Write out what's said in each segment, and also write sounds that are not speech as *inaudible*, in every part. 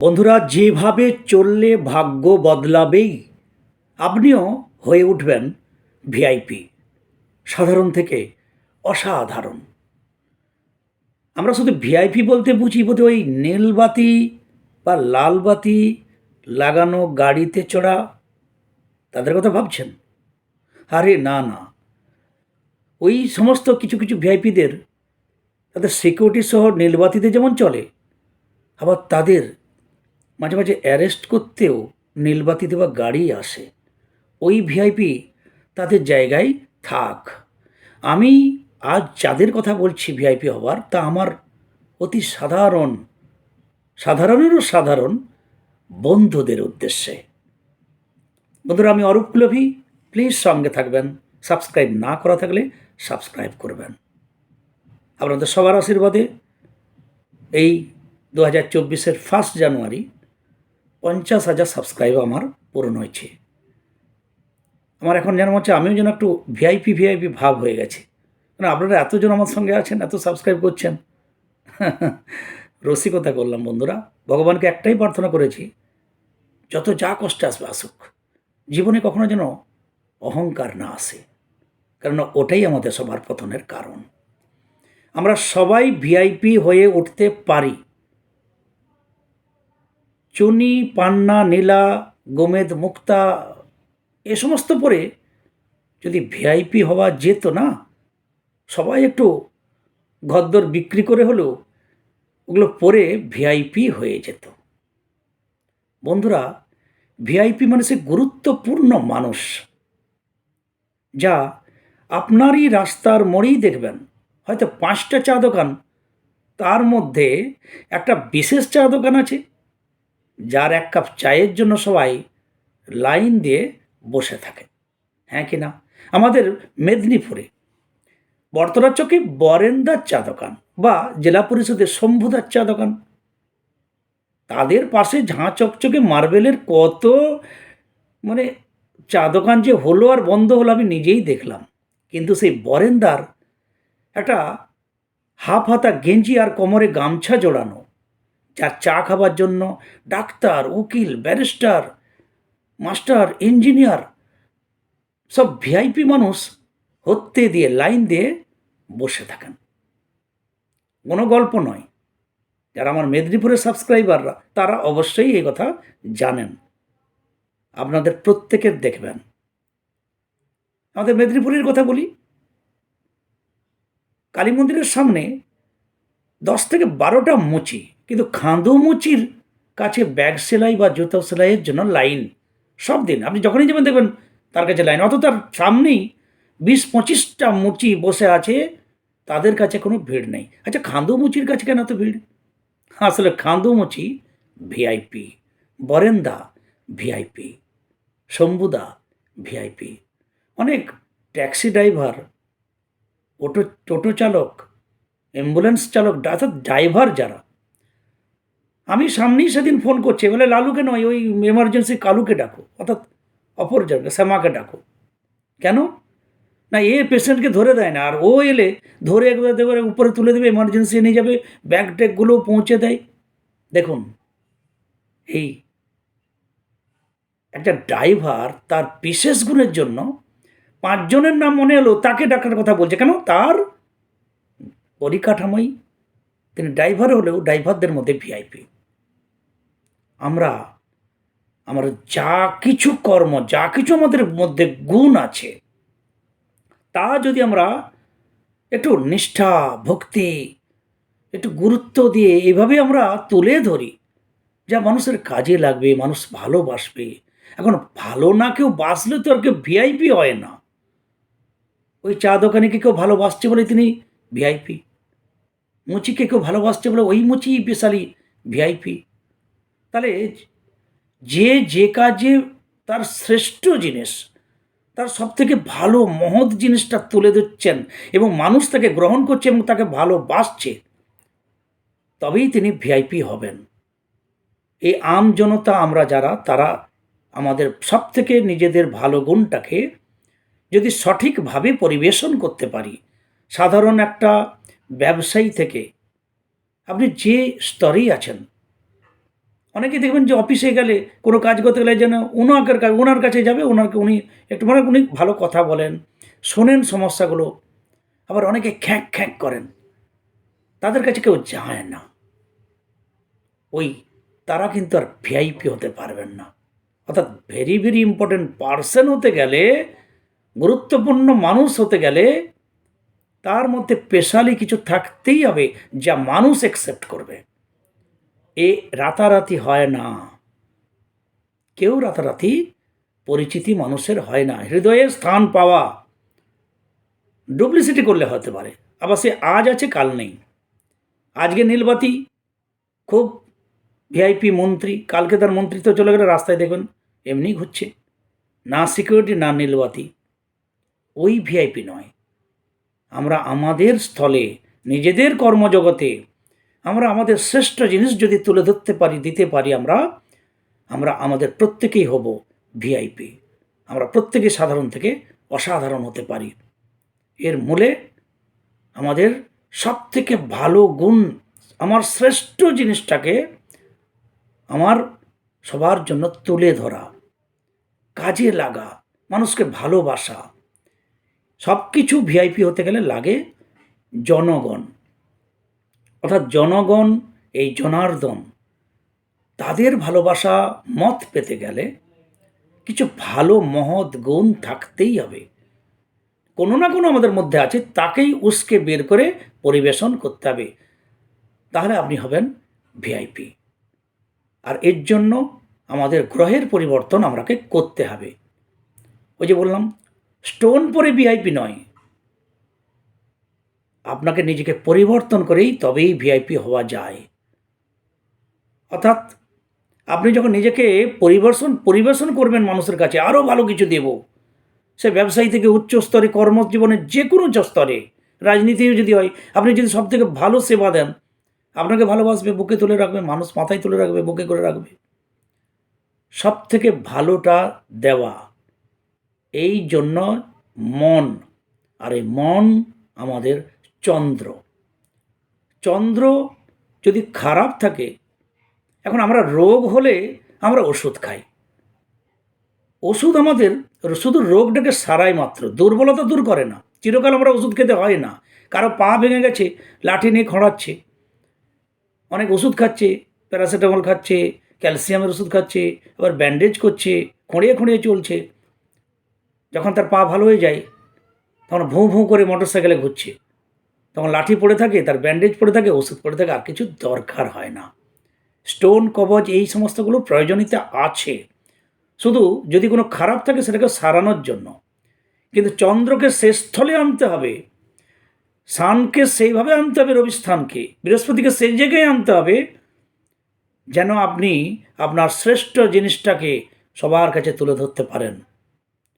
বন্ধুরা, যেভাবে চললে ভাগ্য বদলাবেই, আপনিও হয়ে উঠবেন ভিআইপি সাধারণ থেকে অসাধারণ। আমরা শুধু ভিআইপি বলতে বুঝি বোধ ওই নীলবাতি বা লালবাতি লাগানো গাড়িতে চড়া, তাদের কথা ভাবছেন? আরে না না। ওই সমস্ত কিছু কিছু ভিআইপিদের তাদের সিকিউরিটি সহ নীলবাতিতে যেমন চলে, আবার তাদের মাঝে মাঝে অ্যারেস্ট করতেও নীলবাতি দেওয়া গাড়ি আসে। ওই ভিআইপি তাদের জায়গায় থাক। আমি আজ যাদের কথা বলছি ভিআইপি হবার, তা আমার অতি সাধারণ, সাধারণেরও সাধারণ বন্ধুদের উদ্দেশ্যে। বন্ধুরা, আমি অরূপ কুলভি। প্লিজ সঙ্গে থাকবেন। সাবস্ক্রাইব না করা থাকলে সাবস্ক্রাইব করবেন। আপনাদের সবার আশীর্বাদে এই দু হাজার চব্বিশের ফার্স্ট জানুয়ারি পঞ্চাশ হাজার সাবস্ক্রাইব আমার পূরণ হয়েছে। আমার এখন যেন হচ্ছে আমিও যেন একটু ভিআইপি ভিআইপি ভাব হয়ে গেছে। কারণ আপনারা এতজন আমার সঙ্গে আছেন, এত সাবস্ক্রাইব করছেন? *laughs* রসিকতা করলাম বন্ধুরা। ভগবানকে একটাই প্রার্থনা করেছি, যত যা কষ্ট আসবে, আসুক। জীবনে কখনো যেন অহংকার না আসে। কারণ ওটাই আমাদের সবার পতনের কারণ। আমরা সবাই ভিআইপি হয়ে উঠতে পারি। চুনি, পান্না, নীলা, গোমেদ, মুক্তা, এ সমস্ত পরে যদি ভিআইপি হওয়া যেত না, সবাই একটু ঘরদর বিক্রি করে হলেও ওগুলো পরে ভিআইপি হয়ে যেত। বন্ধুরা, ভিআইপি মানে সে গুরুত্বপূর্ণ মানুষ, যা আপনারই রাস্তার মোড়েই দেখবেন। হয়তো পাঁচটা চা দোকান, তার মধ্যে একটা বিশেষ চা দোকান আছে যার এক কাপ চায়ের জন্য সবাই লাইন দিয়ে বসে থাকে। হ্যাঁ কি না? আমাদের মেদিনীপুরে বর্তরা চকে বরেন্দার চা দোকান বা জেলা পরিষদের শম্ভুদার চা দোকান। তাদের পাশে ঝাঁ চকচকে মার্বেলের কত মানে চা দোকান যে হলো আর বন্ধ হলো আমি নিজেই দেখলাম। কিন্তু সেই বরেন্দার একটা হাফ হাতা গেঞ্জি আর কোমরে গামছা জোড়ানো যার চা খাবার জন্য ডাক্তার, উকিল, ব্যারিস্টার, মাস্টার, ইঞ্জিনিয়ার, সব ভিআইপি মানুষ হত্যে দিয়ে, লাইন দিয়ে বসে থাকেন। কোনো গল্প নয়। যারা আমার মেদিনীপুরের সাবস্ক্রাইবাররা, তারা অবশ্যই এই কথা জানেন। আপনাদের প্রত্যেকের দেখবেন। আমাদের মেদিনীপুরের কথা বলি। কালী মন্দিরের সামনে দশ থেকে বারোটা মুচি কিন্তু খাঁদো মুচির কাছে ব্যাগ সেলাই বা জুতো সেলাইয়ের জন্য লাইন। সব দিন। আপনি যখনই যাবেন দেখবেন তার কাছে লাইন। অত তার সামনেই বিশ পঁচিশটা মুচি বসে আছে, তাদের কাছে কোনো ভিড় নেই। আচ্ছা খাঁদো মুচির কাছে কেন এত ভিড়? আসলে খাঁদো মুচি ভিআইপি, বরেন্দা ভিআইপি, শম্ভুদা ভিআইপি। অনেক ট্যাক্সি ড্রাইভার, অটো, টোটো চালক, অ্যাম্বুলেন্স চালক, অর্থাৎ ড্রাইভার যারা আমি সামনেই সেদিন ফোন করছি, বলে, লালুকে নয়, ওই এমার্জেন্সি কালুকে ডাকো, অর্থাৎ অপরজনকে, শ্যামাকে ডাকো। কেন? না, এ পেশেন্টকে ধরে দেয় না, আর ও এলে ধরে একবার দেবে উপরে তুলে দেবে এমার্জেন্সি নিয়ে যাবে ব্যাগ ট্যাগগুলো পৌঁছে দেয়। দেখুন, এই একটা ড্রাইভার তার বিশেষ গুণের জন্য পাঁচজনের নাম মনে এলো, তাকে ডাকার কথা বলছে। কেন? তার পরিকাঠামোই, তিনি ড্রাইভার হলেও ড্রাইভারদের মধ্যে ভিআইপি আমরা, আমার যা কিছু কর্ম, যা কিছু আমাদের মধ্যে গুণ আছে, তা যদি আমরা একটু নিষ্ঠা, ভক্তি, একটু গুরুত্ব দিয়ে এভাবে আমরা তুলে ধরি, যা মানুষের কাজে লাগবে, মানুষ ভালোবাসবে, এখন ভালো না কেউ বাসলে তো আর কেউ ভিআইপি হয় না। ওই চা দোকানিকে কেউ ভালোবাসছে বলে তিনি ভিআইপি মুচিকে কেউ ভালোবাসছে বলে ওই মুচি বিশালী ভিআইপি তাহলে যে যে কাজে তার শ্রেষ্ঠ জিনিস, তার সব থেকে ভালো মহৎ জিনিসটা তুলে দিচ্ছেন এবং মানুষ তাকে গ্রহণ করছে এবং তাকে ভালোবাসছে, তবেই তিনি ভিআইপি হবেন। এই আম জনতা আমরা যারা, তারা আমাদের সব থেকে নিজেদের ভালো গুণটাকে যদি সঠিকভাবে পরিবেশন করতে পারি, সাধারণ একটা ব্যবসায়ী থেকে আপনি যে স্তরেই আছেন অনেকেই দেখবেন যে অফিসে গেলে কোনো কাজ করতে গেলে যেন ওনাকের ওনার কাছে যাবে, ওনাকে উনি একটু মানে উনি ভালো কথা বলেন, শোনেন সমস্যাগুলো। আবার অনেকে খ্যাঁক খ্যাঁক করেন। তাদের কাছে কেউ যায় না। ওই তারা কিন্তু আর ভিআইপি হতে পারবেন না। অর্থাৎ ভেরি ভেরি ইম্পর্টেন্ট পার্সন হতে গেলে, গুরুত্বপূর্ণ মানুষ হতে গেলে তার মধ্যে স্পেশালি কিছু থাকতেই হবে যা মানুষ অ্যাকসেপ্ট করবে। এ রাতারাতি হয় না। কেউ রাতারাতি পরিচিতি মানুষের হয় না। হৃদয়ে স্থান পাওয়া ডুপ্লিসিটি করলে হতে পারে। আবার সে আজ আছে, কাল নেই। আজকে নীলবাতি খুব ভিআইপি মন্ত্রী, কালকে তার মন্ত্রিত্ব চলে গেলে, রাস্তায় দেখবেন এমনি ঘুরছে। না সিকিউরিটি, না নীলবাতি। ওই ভিআইপি নয়। আমরা আমাদের স্থলে, নিজেদের কর্মজগতে আমরা আমাদের শ্রেষ্ঠ জিনিস যদি তুলে ধরতে পারি, দিতে পারি আমরা আমরা আমাদের প্রত্যেকেই হব ভিআইপি আমরা প্রত্যেকেই সাধারণ থেকে অসাধারণ হতে পারি। এর মূলে আমাদের সব থেকে ভালো গুণ, আমার শ্রেষ্ঠ জিনিসটাকে আমার সবার জন্য তুলে ধরা, কাজে লাগা, মানুষকে ভালোবাসা। সব কিছু ভিআইপি হতে গেলে লাগে জনগণ। অর্থাৎ জনগণ, এই জনার্দন, তাদের ভালোবাসা মত পেতে গেলে কিছু ভালো মহৎ গুণ থাকতেই হবে। কোনো না কোনো আমাদের মধ্যে আছে, তাকেই উস্কে বের করে পরিবেশন করতে হবে। তাহলে আপনি হবেন ভিআইপি আর এর জন্য আমাদের গ্রহের পরিবর্তন আমরাকে করতে হবে। ওই যে বললাম, স্টোন পরে ভিআইপি নয় আপনাকে নিজেকে পরিবর্তন করেই তবেই ভিআইপি হওয়া যায়। অর্থাৎ আপনি যখন নিজেকে পরিবেশন পরিবেশন করবেন মানুষের কাছে আরও ভালো কিছু দেব। সে ব্যবসায়ী থেকে উচ্চ স্তরে কর্মজীবনের যে কোনো স্তরে, রাজনীতিও যদি হয়, আপনি যদি সব থেকে ভালো সেবা দেন, আপনাকে ভালোবাসবে, বুকে তুলে রাখবে, মানুষ মাথায় তুলে রাখবে, বুকে করে রাখবে। সব থেকে ভালোটা দেওয়া, এই জন্য মন, আর এই মন আমাদের চন্দ্র। চন্দ্র যদি খারাপ থাকে, এখন আমরা রোগ হলে আমরা ওষুধ খাই। ওষুধ আমাদের, শুধু রোগটাকে সারাই মাত্র, দুর্বলতা দূর করে না। চিরকাল আমরা ওষুধ খেতে হয় না। কারও পা ভেঙে গেছে, লাঠি নিয়ে খড়াচ্ছে, অনেক ওষুধ খাচ্ছে, প্যারাসিটামল খাচ্ছে, ক্যালসিয়ামের ওষুধ খাচ্ছে, আবার ব্যান্ডেজ করছে, খুঁড়িয়ে খুঁড়িয়ে চলছে। যখন তার পা ভালো হয়ে যায়, তখন ভুঁ ভুঁ করে মোটর সাইকেলে ঘুরছে। তখন লাঠি পড়ে থাকে, তার ব্যান্ডেজ পড়ে থাকে, ওষুধ পড়ে থাকে, আর কিছু দরকার হয় না। স্টোন কবচ এই সমস্তগুলো প্রয়োজনীয়তা আছে। শুধু যদি কোনো খারাপ থাকে, সেটাকে সারানোর জন্য। কিন্তু চন্দ্রকে শেষ স্থলে আনতে হবে। সানকে সেইভাবে আনতে হবে, রবিস্থানকে। বৃহস্পতিকে সেই জায়গায় আনতে হবে, যেন আপনি আপনার শ্রেষ্ঠ জিনিসটাকে সবার কাছে তুলে ধরতে পারেন।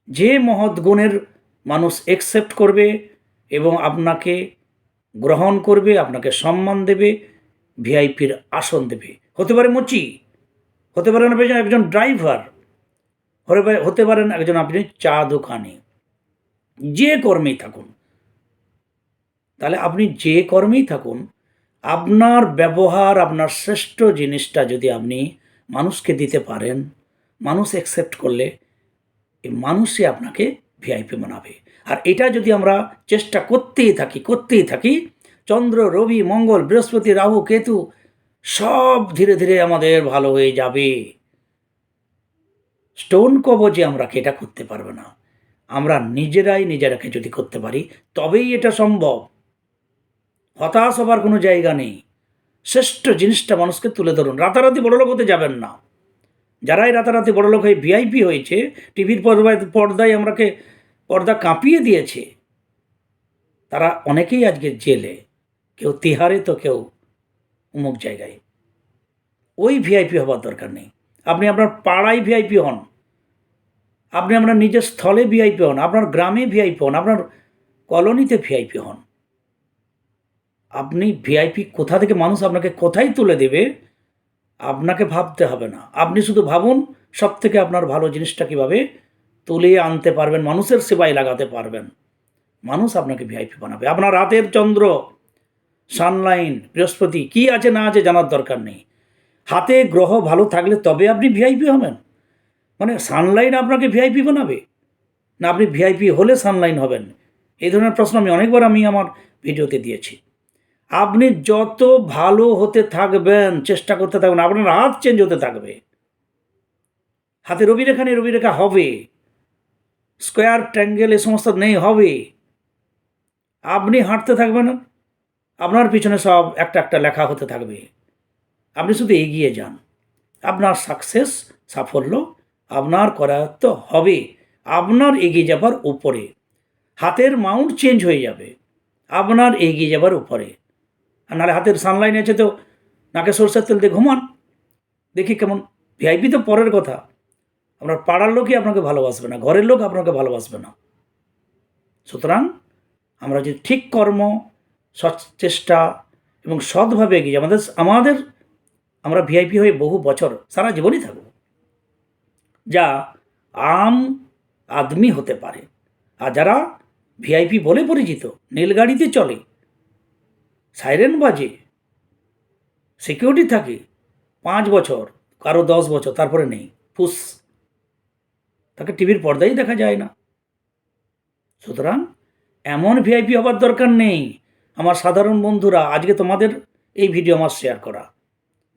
যে মহৎ গুণের মানুষ একসেপ্ট করবে এবং আপনাকে গ্রহণ করবে, আপনাকে সম্মান দেবে, ভিআইপির আসন দেবে। হতে পারে মুচি, হতে পারেন আপনি একজন ড্রাইভার, হতে পারে, হতে পারেন একজন আপনি চা দোকানে। যে কর্মেই থাকুন। তাহলে আপনি যে কর্মেই থাকুন, আপনার ব্যবহার, আপনার শ্রেষ্ঠ জিনিসটা যদি আপনি মানুষকে দিতে পারেন, মানুষ অ্যাকসেপ্ট করলে এই মানুষই আপনাকে ভিআইপি বানাবে। আর এটা যদি আমরা চেষ্টা করতেই থাকি করতেই থাকি চন্দ্র, রবি, মঙ্গল, বৃহস্পতি, রাহু, কেতু সব ধীরে ধীরে আমাদের ভালো হয়ে যাবে। স্টোন কবজে আমরা এটা করতে পারব না, আমরা নিজেরাই নিজেরাকে যদি করতে পারি, তবেই এটা সম্ভব। হতাশ হবার কোনো জায়গা নেই। শ্রেষ্ঠ জিনিসটা মানুষকে তুলে ধরুন। রাতারাতি বড়লোক হতে যাবেন না। যারাই রাতারাতি বড়লোক হয়ে ভিআইপি হয়েছে, টিভির পর্দায় পর্দায় আমরাকে পর্দা কাঁপিয়ে দিয়েছে, তারা অনেকেই আজকে জেলে। কেউ তিহারে তো কেউ অমুক জায়গায়। ওই ভিআইপি হবার দরকার নেই। আপনি আপনার পাড়ায় ভিআইপি হন। আপনি আপনার নিজের স্থলে ভিআইপি হন। আপনার গ্রামে ভিআইপি হন। আপনার কলোনিতে ভিআইপি হন। আপনি ভিআইপি কোথা থেকে মানুষ আপনাকে কোথায় তুলে দেবে, আপনাকে ভাবতে হবে না। আপনি শুধু ভাবুন সব থেকে আপনার ভালো জিনিসটা কীভাবে তুলে আনতে পারবেন, মানুষের সেবায় লাগাতে পারবেন। মানুষ আপনাকে ভিআইপি বানাবে। আপনার রাতের চন্দ্র। সানলাইন, বৃহস্পতি, কি আছে না আছে জানার দরকার নেই। হাতে গ্রহ ভালো থাকলে তবে আপনি ভিআইপি হবেন। মানে সানলাইন আপনাকে ভিআইপি বানাবে। না, আপনি ভিআইপি হলে সানলাইন হবেন। এই ধরনের প্রশ্ন আমি অনেকবার আমি আমার ভিডিওতে দিয়েছি। আপনি যত ভালো হতে থাকবেন, চেষ্টা করতে থাকবেন, আপনার হাত চেঞ্জ হতে থাকবে। হাতে রবি রেখা নেই রবি রেখা হবে। স্কোয়ার, ট্যাঙ্গেল, এ সমস্ত নেই, হবে। আপনি হাঁটতে থাকবেন আপনার পিছনে সব একটা একটা লেখা হতে থাকবে। আপনি শুধু এগিয়ে যান। আপনার সাকসেস সাফল্য আপনার করায়ত্ত হবে। আপনার এগিয়ে যাবার উপরে। হাতের মাউন্ট চেঞ্জ হয়ে যাবে। আপনার এগিয়ে যাবার উপরে। আর নাহলে হাতের সানলাইন আছে তো নাকে সরষের তেল দিয়ে ঘুমান। দেখি কেমন ভিআইপি তো পরের কথা। আপনার পাড়ার লোকই আপনাকে ভালোবাসবে না, ঘরের লোক আপনাকে ভালোবাসবে না। সুতরাং আমরা যদি ঠিক কর্ম সৎ চেষ্টা এবং সৎভাবে এগিয়ে আমাদের আমাদের আমরা ভিআইপি হয়ে বহু বছর সারা জীবনই থাকব। যা আম আদমি হতে পারে। আর যারা ভিআইপি বলে পরিচিত, নীলগাড়িতে চলে, সাইরেন বাজে সিকিউরিটি থাকে, পাঁচ বছর, কারও দশ বছর, তারপরে নেই, ফুস। তাকে টিভির পর্দাই দেখা যায় না। সুতরাং এমন ভিআইপি হবার দরকার নেই। আমার সাধারণ বন্ধুরা, আজকে তোমাদের এই ভিডিও আমার শেয়ার করা।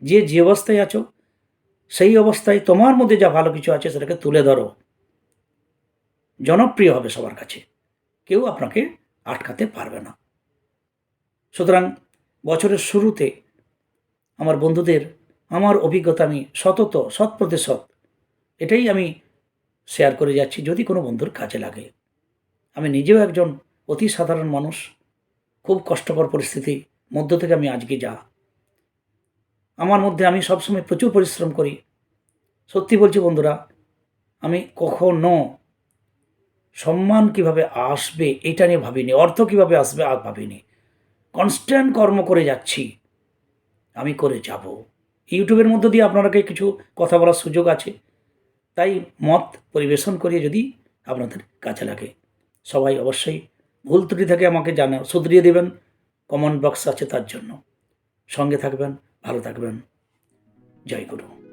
যে যে অবস্থায় আছো, সেই অবস্থায় তোমার মধ্যে যা ভালো কিছু আছে সেটাকে তুলে ধরো। জনপ্রিয় হবে সবার কাছে। কেউ আপনাকে আটকাতে পারবে না। সুতরাং বছরের শুরুতে আমার বন্ধুদের, আমার অভিজ্ঞতা আমি সতত শত প্রতিশত এটাই আমি শেয়ার করে যাচ্ছি। যদি কোনো বন্ধুর কাজে লাগে, আমি নিজেও একজন অতি সাধারণ মানুষ খুব কষ্টকর পরিস্থিতি, মধ্য থেকে আমি আজকে যা। আমার মধ্যে আমি সবসময় প্রচুর পরিশ্রম করি। সত্যি বলছি বন্ধুরা, আমি কখনো সম্মান কীভাবে আসবে এটা নিয়ে ভাবিনি, অর্থ কীভাবে আসবে আর ভাবিনি। কনস্ট্যান্ট কর্ম করে যাচ্ছি, আমি করে যাব। ইউটিউবের মধ্য দিয়ে আপনারাকে কিছু কথা বলার সুযোগ আছে, তাই মত পরিবেশন করিয়ে যদি আপনাদের কাছে লাগে, সবাই অবশ্যই ভুল ত্রুটি থেকে আমাকে জানা, শুধরিয়ে দেবেন। কমেন্ট বক্স আছে তার জন্য। সঙ্গে থাকবেন, ভালো থাকবেন। জয় গুরু।